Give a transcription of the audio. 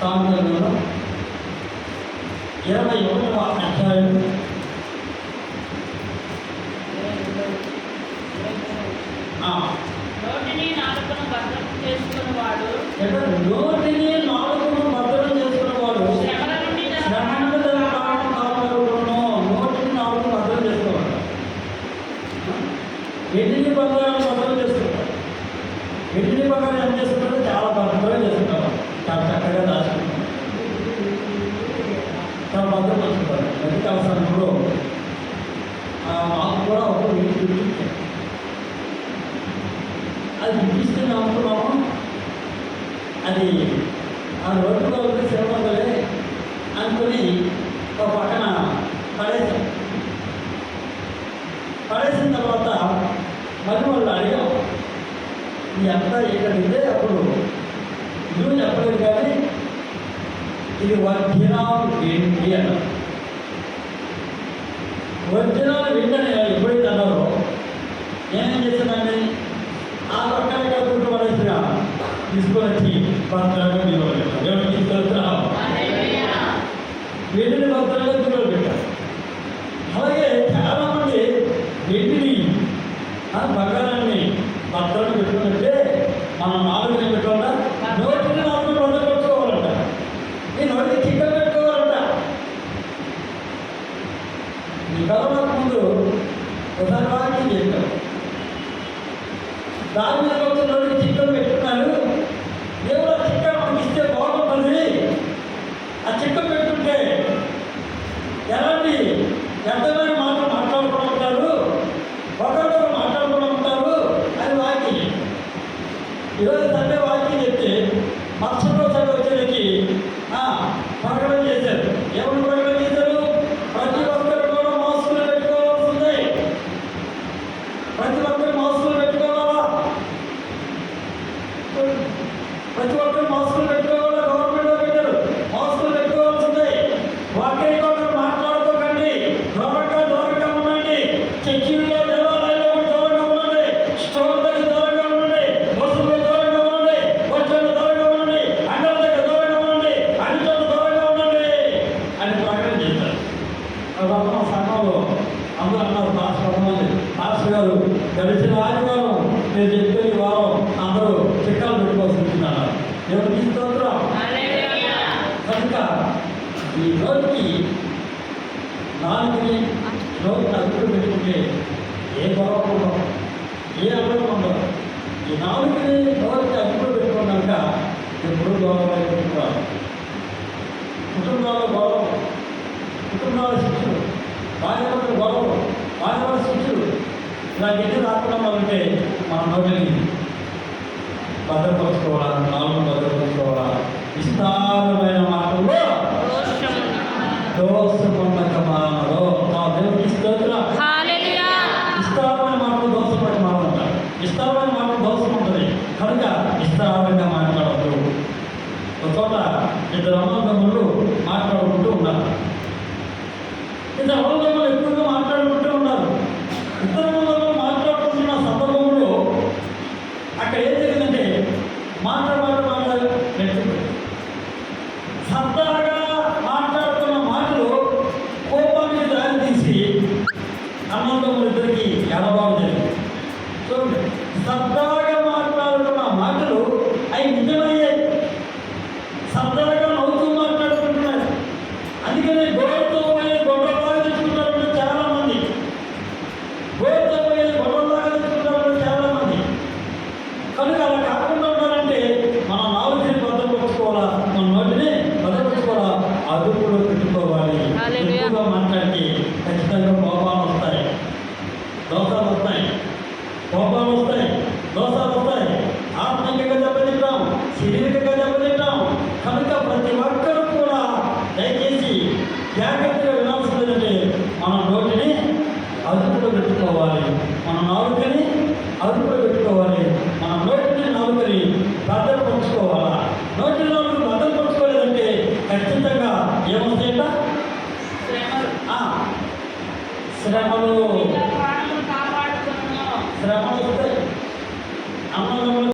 సాంగ్యంలో ఇరవై ఒకటవ అధ్యాయం. నోటిని నాలుకను భద్రం చేసుకున్నవాడు నోటిని కూడా ఒక వీటి గురించి అది వినిపిస్తుంది అనుకున్నాము అది ఆ రోడ్డులో ఉంది శ్రీమంతులే అనుకుని ఒక పక్కన పడేసాం పడేసిన తర్వాత మరి వాళ్ళు అడిగాం ఇది అంతా ఎక్కడితే అప్పుడు ఇల్లు చెప్పలేదు కానీ ఇది ఒరిజినల్ ఏంటి అన్నారు ఒరిజినల్ వెంటనే నేనేం చేశానండి ఆ పక్కన కలుపుకుంటూ పడేసిన తీసుకొని వచ్చి భద్రంగా మీరు ఎవరు తీసుకెళ్తున్నా వెండిని భద్రంగా దూరం పెట్టారు అలాగే చాలామంది వెండిని బంగారాన్ని భద్రంగా పెట్టుకుంటే మనం నాలుగు పెట్టుకోవాలా ಧಾರ್ಮಿಕ ఈ రోజుకి నాలుగుని రోజు అదుపు పెట్టుకుంటే ఏ గొడవ ఉండవు ఏ అడ్డం ఉండదు. ఈ నాలుగుని రోజుకి అదుపు పెట్టుకున్నాక ఎప్పుడు గొడవ పెట్టుకుంటారు. కుటుంబాల్లో గొడవ కుటుంబాల శిక్షలు భార్యభర్తల గొడవలు భార్యభర్త శిక్షలు. ఇలాంటివన్నీ రాకుండా ఉంటే మన నోటిని భద్రపరచుకోవాలా నాలుగు భద్రపరచుకోవాలా? ఇద్దరు అన్నదమ్ములు మాట్లాడుకుంటూ ఉన్నారు. అన్నదమ్ములు ఇద్దరికి ఎలా బాగుంది చూడండి. సరదాగా దోషాలు వస్తాయి. కోపాలు వస్తాయి. దోషాలు వస్తాయి. ఆత్మికంగా దెబ్బతింటాం. శారీరకంగా దెబ్బతింటాం. కనుక ప్రతి ఒక్కరూ కూడా దయచేసి జాగ్రత్తగా వినాల్సిందంటే మన నోటిని అదుపులో పెట్టుకోవాలి. మన నాలుకని అదుపులో పెట్టుకోవాలి. మన నోటిని నాలుకని భద్రపరచుకోవాలా నోటి నాలుగు భద్రపరచుకోలేదంటే ఖచ్చితంగా ఏమవుతాయంట శ్రమలు. శ్రమలు. আমাদের